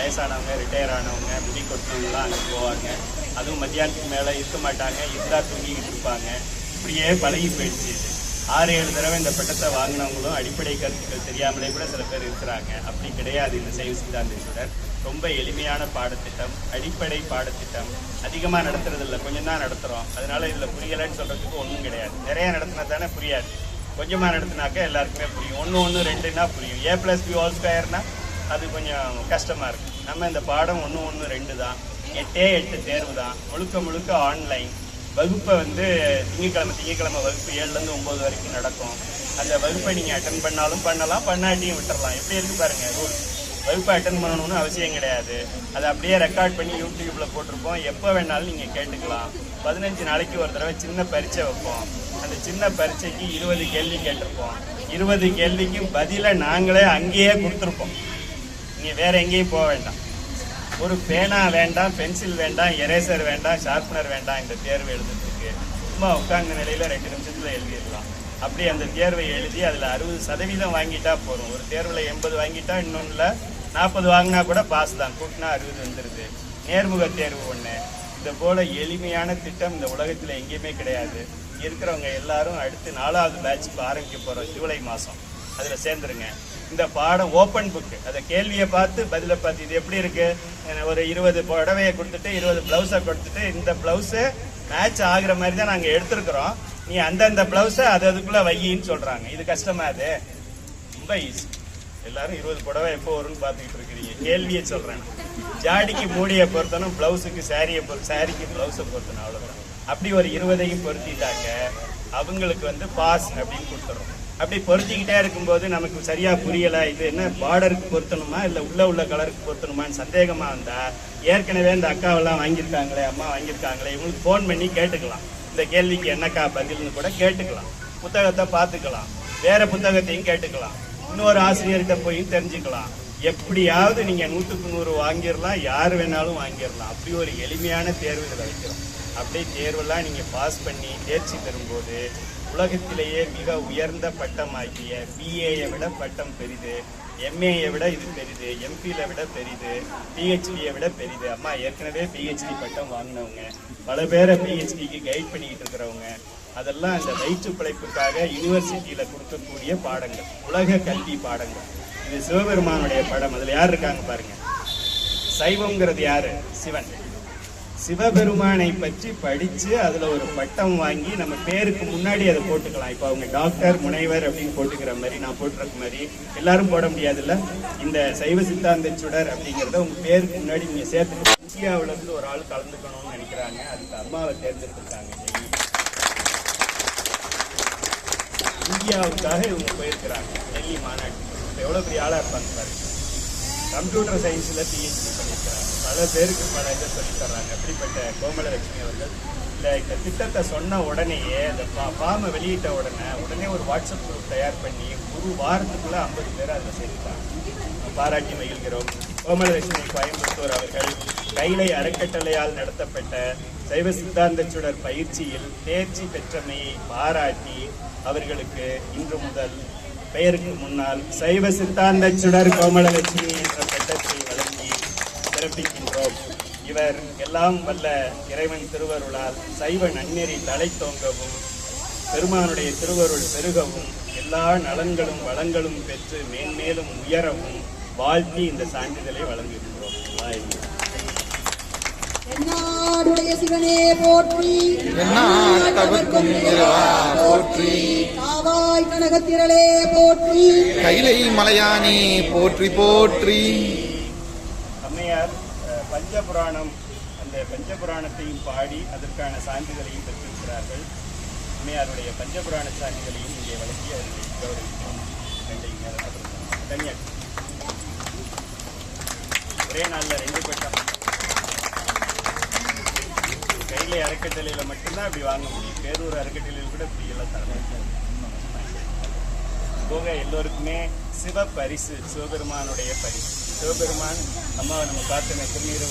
வயசானவங்க ரிட்டையர் ஆனவங்க முடி கொட்டினவங்களாம் அங்கே போவாங்க. அதுவும் மத்தியானத்துக்கு மேலே இருக்க மாட்டாங்க இருந்தால் தூங்கிக்கிட்டு இருப்பாங்க. இப்படியே பழகி போயிடுச்சு இது. ஆறு ஏழு தடவை இந்த பட்டத்தை வாங்கினவங்களும் அடிப்படை கருத்துக்கள் தெரியாமலே கூட சில பேர் இருக்கிறாங்க. அப்படி கிடையாது இந்த சைவ சித்தாந்தத்துடன் ரொம்ப எளிமையான பாடத்திட்டம் அடிப்படை பாடத்திட்டம். அதிகமாக நடத்துறது இல்லை கொஞ்சம் தான் நடத்துகிறோம் அதனால இதில் புரியலைன்னு சொல்கிறதுக்கு ஒன்றும் கிடையாது. நிறையா நடத்தினா தானே புரியாது. கொஞ்சமாக நடத்தினாக்கா எல்லாருக்குமே புரியும். ஒன்று ஒன்று ரெண்டுன்னா புரியும். ஏ ப்ளஸ் பி ஹோல் ஸ்கொயர்னால் அது கொஞ்சம் கஷ்டமாக இருக்கும் நம்ம இந்த பாடம் ஒன்று ஒன்று ரெண்டு தான். எட்டே எட்டு தேர்வு தான். முழுக்க முழுக்க ஆன்லைன் வகுப்பை வந்து திங்கக்கிழமை திங்கக்கிழமை வகுப்பு ஏழுலேருந்து ஒம்பது வரைக்கும் நடக்கும். அந்த வகுப்பை நீங்கள் அட்டன் பண்ணாலும் பண்ணலாம் பண்ணாட்டியும் விட்டுறலாம். எப்படி இருக்கு பாருங்கள் ரூல் வகுப்பை அட்டன் பண்ணணும்னு அவசியம் கிடையாது. அதை அப்படியே ரெக்கார்ட் பண்ணி யூடியூப்பில் போட்டிருப்போம். எப்போ வேணாலும் நீங்கள் கேட்டுக்கலாம். பதினஞ்சு நாளைக்கு ஒரு தடவை சின்ன பரீட்சை வைப்போம். அந்த சின்ன பரீட்சைக்கு இருபது கேள்வி கேட்டிருப்போம். இருபது கேள்விக்கும் பதிலை நாங்களே அங்கேயே கொடுத்துருப்போம். நீங்கள் வேறு எங்கேயும் போக வேண்டாம். ஒரு பேனா வேண்டாம் பென்சில் வேண்டாம் எரேசர் வேண்டாம் ஷார்ப்னர் வேண்டாம் இந்த தேர்வு எழுதுறதுக்கு சும்மா உட்கார்ந்த நிலையில் ரெண்டு நிமிஷத்தில் எழுதிடலாம். அப்படி அந்த தேர்வை எழுதி அதில் அறுபது சதவீதம் வாங்கிட்டா போதும். ஒரு தேர்வில் எண்பது வாங்கிட்டா இன்னொன்றில் நாற்பது வாங்கினா கூட பாஸ் தான். கூட்டினா அறுபது வந்துடுது நேர்முக தேர்வு ஒன்று இந்த போல எளிமையான திட்டம் இந்த உலகத்தில் எங்கேயுமே கிடையாது. இருக்கிறவங்க எல்லாரும் அடுத்து நாலாவது பேட்சுக்கு ஆரம்பிக்க போகிறோம் ஜூலை மாதம் அதில் சேர்ந்துருங்க. இந்த பாடம் ஓப்பன் புக்கு அந்த கேள்வியை பார்த்து பதிலை பார்த்து இது எப்படி இருக்கு? ஒரு இருபது புடவையை கொடுத்துட்டு இருபது பிளவுஸை கொடுத்துட்டு இந்த பிளவுஸு மேட்ச் ஆகுற மாதிரி தான் நாங்கள் எடுத்துருக்குறோம். நீ அந்தந்த பிளவுஸை அது அதுக்குள்ளே வையின்னு சொல்கிறாங்க இது கஷ்டமா அது? ரொம்ப ஈஸி எல்லாரும் இருபது புடவை எப்போ வரும்னு பார்த்துக்கிட்டு இருக்கிறீங்க. கேள்வியை சொல்கிறேன் ஜாடிக்கு மூடியை பொருத்தனும் ப்ளவுஸுக்கு சாரியை பொறு சாரிக்கு ப்ளவுஸை பொருத்தணும் அவ்வளோதான் அப்படி ஒரு இருபதையும் பொருத்திட்டாக்க அவங்களுக்கு வந்து பாஸ் அப்படின்னு கொடுத்துறோம். அப்படி பொருத்திக்கிட்டே இருக்கும்போது நமக்கு சரியா புரியல. இது என்ன பார்டருக்கு பொருத்தணுமா? இல்லை உள்ள உள்ள கலருக்கு பொருத்தணுமான்னு சந்தேகமா இருந்தால் ஏற்கனவே இந்த அக்காவெல்லாம் வாங்கியிருக்காங்களே அம்மா வாங்கியிருக்காங்களே இவங்களுக்கு ஃபோன் பண்ணி கேட்டுக்கலாம். இந்த கேள்விக்கு என்னக்கா பதில்னு கூட கேட்டுக்கலாம். புத்தகத்தை பார்த்துக்கலாம். வேற புத்தகத்தையும் கேட்டுக்கலாம். இன்னொரு ஆசிரியர்கிட்ட போய் தெரிஞ்சுக்கலாம். எப்படியாவது நீங்க நூற்றுக்கு நூறு வாங்கிடலாம் யார் வேணாலும் வாங்கிடலாம். அப்படி ஒரு எளிமையான தேர்வு இதில் வைக்கிறோம். அப்படியே தேர்வெல்லாம் நீங்க பாஸ் பண்ணி தேர்ச்சி பெறும்போது உலகத்திலேயே மிக உயர்ந்த பட்டமாகிய பிஏயை விட பட்டம் பெரிது எம்ஏயை விட இது பெரிது எம்பியில விட பெரிது பிஹெச்டியை விட பெரிது. அம்மா ஏற்கனவே பிஹெச்டி பட்டம் வாங்கினவங்க. பல பேரை பிஹெச்டிக்கு கைட் பண்ணிக்கிட்டு இருக்கிறவங்க. அதெல்லாம் அந்த வயிற்று பிழைப்புக்காக யூனிவர்சிட்டியில கொடுக்கக்கூடிய பாடங்கள் உலக கல்வி பாடங்கள். இது சிவபெருமானுடைய படம். அதில் யார் இருக்காங்க பாருங்க. சைவம்ங்கிறது யாரு? சிவன். சிவபெருமானை பற்றி படிச்சு அதுல ஒரு பட்டம் வாங்கி நம்ம பேருக்கு முன்னாடி அதை போட்டுக்கலாம். இப்போ அவங்க டாக்டர் முனைவர் அப்படின்னு போட்டுக்கிற மாதிரி நான் போட்டுருக்க மாதிரி எல்லாரும் போட முடியாதுல்ல? இந்த சைவ சித்தாந்த சுடர் அப்படிங்கிறத உங்க பேருக்கு முன்னாடி நீங்க சேர்த்து இந்தியாவுல இருந்து ஒரு ஆள் கலந்துக்கணும்னு நினைக்கிறாங்க. அதுக்கு அம்மாவை தேர்ந்தெடுத்திருக்காங்க. இந்தியாவுக்காக இவங்க போயிருக்கிறாங்க. டெல்லி மாநாட்டுக்கு. எவ்வளோ பெரிய ஆளாக இருப்பாங்க பாருங்க. கம்ப்யூட்டர் சயின்ஸில் பிஹெச்டி பண்ணியிருக்கிறாங்க. பல பேருக்கு பல இதை சொல்லித் தர்றாங்க. அப்படிப்பட்ட கோமலலட்சுமி அவர்கள் இல்லை இந்த திட்டத்தை சொன்ன உடனேயே இந்த ஃபா- ஃபார்மை வெளியிட்ட உடனே உடனே ஒரு வாட்ஸ்அப் குரூப் தயார் பண்ணி ஒரு வாரத்துக்குள்ளே ஐம்பது பேர் அதில் சேர்த்துட்டாங்க. பாராட்டி மகிழ்கிறோம். கோமலலட்சுமி கோயம்புத்தூர் அவர்கள் கைலை அறக்கட்டளையால் நடத்தப்பட்ட சைவ சித்தாந்த சுடர் பயிற்சியில் தேர்ச்சி பெற்றமையை பாராட்டி அவர்களுக்கு இன்று முதல் பெயருக்கு முன்னால் சைவ சித்தாந்த சுடர் கோமலலட்சுமி என்ற பட்டத்தை வழங்கி சிறப்பிக்கின்றோம் இவர் எல்லாம் வல்ல இறைவன் திருவருளால் சைவ நன்னெறி தலை தோங்கவும் பெருமானுடைய திருவருள் பெருகவும் எல்லா நலன்களும் வளங்களும் பெற்று மேன்மேலும் உயரவும் வாழ்த்தி இந்த சான்றிதழை வழங்குகின்றோம் வாழ்க. என்னாடுடைய சிவனே போற்றி போற்றி கனகத்திரளே போற்றி. கைலை மலையானே போற்றி போற்றி. அம்மையார் பஞ்சபுராணம் அந்த பஞ்சபுராணத்தையும் பாடி அதற்கான சான்றிதழையும் பெற்றிருக்கிறார்கள். அம்மையாருடைய பஞ்சபுராண சான்றிதழையும் இங்கே வழங்கி அவர்களை கௌரவிக்கிறோம் ரெண்டையும் தனியாக ஒரே நாளில் ரெண்டு பட்டம். கையில அறக்கட்டளையில் மட்டும்தான் அப்படி வாங்க முடியும். பேரூர் அறக்கட்டளையில் கூட இப்படி எல்லாம் தரணும் போக எல்லோருக்குமே சிவ பரிசு சிவபெருமானுடைய பரிசு. சிவபெருமான் அம்மாவை நம்ம பார்த்து திருநீர்